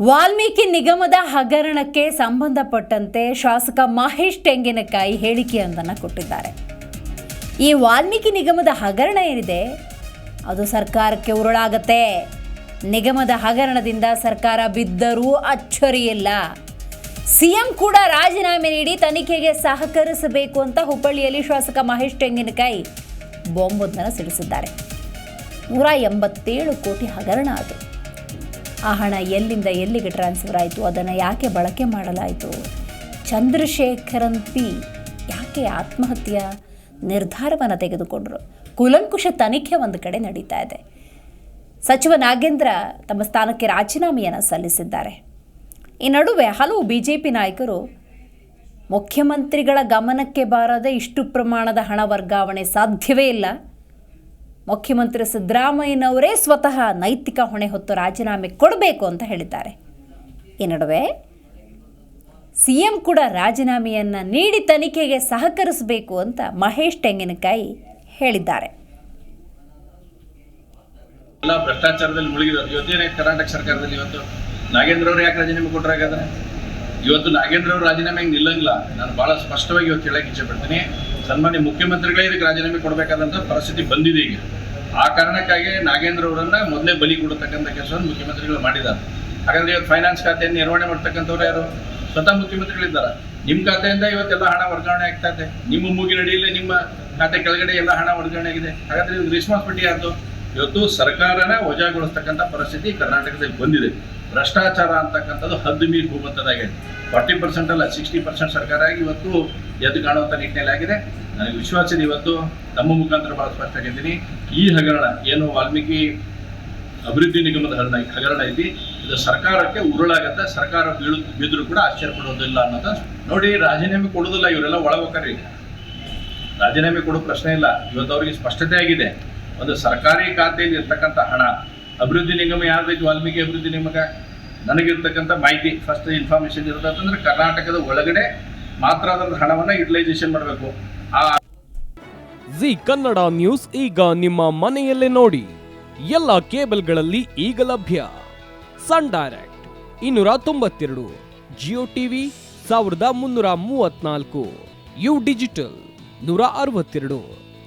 ವಾಲ್ಮೀಕಿ ನಿಗಮದ ಹಗರಣಕ್ಕೆ ಸಂಬಂಧಪಟ್ಟಂತೆ ಶಾಸಕ ಮಹೇಶ್ ತೆಂಗಿನಕಾಯಿ ಹೇಳಿಕೆಯೊಂದನ್ನು ಕೊಟ್ಟಿದ್ದಾರೆ. ಈ ವಾಲ್ಮೀಕಿ ನಿಗಮದ ಹಗರಣ ಏನಿದೆ? ಅದು ಸರ್ಕಾರಕ್ಕೆ ಉರುಳಾಗತ್ತೆ. ನಿಗಮದ ಹಗರಣದಿಂದ ಸರ್ಕಾರ ಬಿದ್ದರೂ ಅಚ್ಚರಿಯಿಲ್ಲ. ಸಿಎಂ ಕೂಡ ರಾಜೀನಾಮೆ ನೀಡಿ ತನಿಖೆಗೆ ಸಹಕರಿಸಬೇಕು ಅಂತ ಹುಬ್ಬಳ್ಳಿಯಲ್ಲಿ ಶಾಸಕ ಮಹೇಶ್ ತೆಂಗಿನಕಾಯಿ ಬಾಂಬೊಂದನ್ನು ಸಿಡಿಸಿದ್ದಾರೆ. ನೂರ ಎಂಬತ್ತೇಳು ಕೋಟಿ ಹಗರಣ ಅದು. ಆ ಹಣ ಎಲ್ಲಿಂದ ಎಲ್ಲಿಗೆ ಟ್ರಾನ್ಸ್ಫರ್ ಆಯಿತು, ಅದನ್ನು ಯಾಕೆ ಬಳಕೆ ಮಾಡಲಾಯಿತು? ಚಂದ್ರಶೇಖರನ್ ಪಿ ಯಾಕೆ ಆತ್ಮಹತ್ಯೆಯ ನಿರ್ಧಾರವನ್ನು ತೆಗೆದುಕೊಂಡರು? ಕುಲಂಕುಷ ತನಿಖೆ ಒಂದು ಕಡೆ ನಡೀತಾ ಇದೆ. ಸಚಿವ ನಾಗೇಂದ್ರ ತಮ್ಮ ಸ್ಥಾನಕ್ಕೆ ರಾಜೀನಾಮೆಯನ್ನು ಸಲ್ಲಿಸಿದ್ದಾರೆ. ಈ ನಡುವೆ ಹಲವು ಬಿ ಜೆ ಪಿ ನಾಯಕರು ಮುಖ್ಯಮಂತ್ರಿಗಳ ಗಮನಕ್ಕೆ ಬಾರದೆ ಇಷ್ಟು ಪ್ರಮಾಣದ ಹಣ ವರ್ಗಾವಣೆ ಸಾಧ್ಯವೇ ಇಲ್ಲ. ಮುಖ್ಯಮಂತ್ರಿ ಸಿದ್ದರಾಮಯ್ಯನವರೇ ಸ್ವತಃ ನೈತಿಕ ಹೊಣೆ ಹೊತ್ತು ರಾಜೀನಾಮೆ ಕೊಡಬೇಕು ಅಂತ ಹೇಳಿದ್ದಾರೆ. ಈ ನಡುವೆ ಸಿ ಎಂ ಕೂಡ ರಾಜೀನಾಮೆಯನ್ನು ನೀಡಿ ತನಿಖೆಗೆ ಸಹಕರಿಸಬೇಕು ಅಂತ ಮಹೇಶ್ ತೆಂಗಿನಕಾಯಿ ಹೇಳಿದ್ದಾರೆ. ಭ್ರಷ್ಟಾಚಾರದಲ್ಲಿ ಮುಳುಗಿರೋದು ಕರ್ನಾಟಕ ಸರ್ಕಾರದಲ್ಲಿ ಇವತ್ತು ನಾಗೇಂದ್ರ ಅವರು ಯಾಕೆ ರಾಜೀನಾಮೆ ಕೊಟ್ಟರೆ ಇವತ್ತು ನಾಗೇಂದ್ರ ಅವರು ರಾಜೀನಾಮೆ ನಿಲ್ಲಂಗಿಲ್ಲ. ನಾನು ಬಹಳ ಸ್ಪಷ್ಟವಾಗಿ ಇವತ್ತು ಹೇಳಕ್ಕೆ ಇಚ್ಛೆ ಪಡ್ತೀನಿ. ಸನ್ಮಾನ್ಯ ಮುಖ್ಯಮಂತ್ರಿಗಳೇ ಇದಕ್ಕೆ ರಾಜೀನಾಮೆ ಕೊಡಬೇಕಾದಂಥ ಪರಿಸ್ಥಿತಿ ಬಂದಿದೆ ಈಗ. ಆ ಕಾರಣಕ್ಕಾಗಿ ನಾಗೇಂದ್ರ ಅವರನ್ನ ಮೊದಲೇ ಬಲಿ ಕೊಡತಕ್ಕಂಥ ಕೆಲಸವನ್ನು ಮುಖ್ಯಮಂತ್ರಿಗಳು ಮಾಡಿದ್ದಾರೆ. ಹಾಗಾದ್ರೆ ಇವತ್ತು ಫೈನಾನ್ಸ್ ಖಾತೆಯನ್ನು ನಿರ್ವಹಣೆ ಮಾಡ್ತಕ್ಕಂಥವ್ರು ಯಾರು? ಸ್ವತಃ ಮುಖ್ಯಮಂತ್ರಿಗಳಿದ್ದಾರೆ. ನಿಮ್ಮ ಖಾತೆಯಿಂದ ಇವತ್ತೆಲ್ಲ ಹಣ ವರ್ಗಾವಣೆ ಆಗ್ತಾ ಇದೆ. ನಿಮ್ಮ ಮೂಗಿನಡಿಯಲ್ಲಿ ನಿಮ್ಮ ಖಾತೆ ಕೆಳಗಡೆ ಎಲ್ಲ ಹಣ ವರ್ಗಾವಣೆ ಆಗಿದೆ. ಹಾಗಾದ್ರೆ ರೆಸ್ಪಾನ್ಸಿಬಿಲಿಟಿ ಯಾರ್ದು? ಇವತ್ತು ಸರ್ಕಾರನೇ ವಜಾಗೊಳಿಸ್ತಕ್ಕಂಥ ಪರಿಸ್ಥಿತಿ ಕರ್ನಾಟಕದಲ್ಲಿ ಬಂದಿದೆ. ಭ್ರಷ್ಟಾಚಾರ ಅಂತಕ್ಕಂಥದ್ದು ಹದ್ದು ಮೀರಿ ಹೋಗುವಂಥದ್ದಾಗಿದೆ. ಫಾರ್ಟಿ ಪರ್ಸೆಂಟ್ ಅಲ್ಲ, ಸಿಕ್ಸ್ಟಿ ಪರ್ಸೆಂಟ್ ಸರ್ಕಾರ ಆಗಿ ಇವತ್ತು ಎದ್ದು ಕಾಣುವಂಥ ನಿಟ್ಟಿನಲ್ಲಿ ಆಗಿದೆ. ನನಗೆ ವಿಶ್ವಾಸ ಇದೆ ಇವತ್ತು, ತಮ್ಮ ಮುಖಾಂತರ ಭಾಳ ಸ್ಪಷ್ಟ ಆಗಿದ್ದೀನಿ ಈ ಹಗರಣ ಏನು ವಾಲ್ಮೀಕಿ ಅಭಿವೃದ್ಧಿ ನಿಗಮದ ಹಗರಣ ಹಗರಣ ಐತಿ ಇದು ಸರ್ಕಾರಕ್ಕೆ ಉರುಳಾಗತ್ತೆ ಸರ್ಕಾರ ಬೀಳು ಬಿದ್ದರೂ ಕೂಡ ಆಶ್ಚರ್ಯ ಪಡೋದಿಲ್ಲ ಅನ್ನೋದು ನೋಡಿ ರಾಜೀನಾಮೆ ಕೊಡೋದಿಲ್ಲ ಇವರೆಲ್ಲ ಒಳಗೋಕರಿ ರಾಜೀನಾಮೆ ಕೊಡೋ ಪ್ರಶ್ನೆ ಇಲ್ಲ. ಇವತ್ತು ಅವರಿಗೆ ಸ್ಪಷ್ಟತೆ ಆಗಿದೆ. ಒಂದು ಸರ್ಕಾರಿ ಖಾತೆಯಲ್ಲಿ ಇರ್ತಕ್ಕಂಥ ಹಣ, ಅಭಿವೃದ್ಧಿ ನಿಗಮ ಯಾರ್ದೈತಿ? ವಾಲ್ಮೀಕಿ ಅಭಿವೃದ್ಧಿ ನಿಗಮಕ್ಕೆ ನನಗಿರ್ತಕ್ಕಂಥ ಮಾಹಿತಿ ಫಸ್ಟ್ ಇನ್ಫಾರ್ಮೇಶನ್ ಇರುತ್ತೆ. ಅಂತಂದ್ರೆ ಕರ್ನಾಟಕದ ಒಳಗಡೆ ಮಾತ್ರ ಅದರ ಹಣವನ್ನು ಯುಟಿಲೈಸೇಷನ್ ಮಾಡಬೇಕು. ಆ ಜಿ ಕನ್ನಡ ನ್ಯೂಸ್ ಈಗ ನಿಮ್ಮ ಮನೆಯಲ್ಲೇ ನೋಡಿ. ಎಲ್ಲ ಕೇಬಲ್ಗಳಲ್ಲಿ ಈಗ ಲಭ್ಯ. ಸನ್ ಡೈರೆಕ್ಟ್ ಇನ್ನೂರ ತೊಂಬತ್ತೆರಡು, ಜಿಯೋ ಟಿವಿ ಸಾವಿರದ ಮುನ್ನೂರ ಮೂವತ್ನಾಲ್ಕು ಯು ಡಿಜಿಟಲ್ ನೂರ ಅರವತ್ತೆರಡು.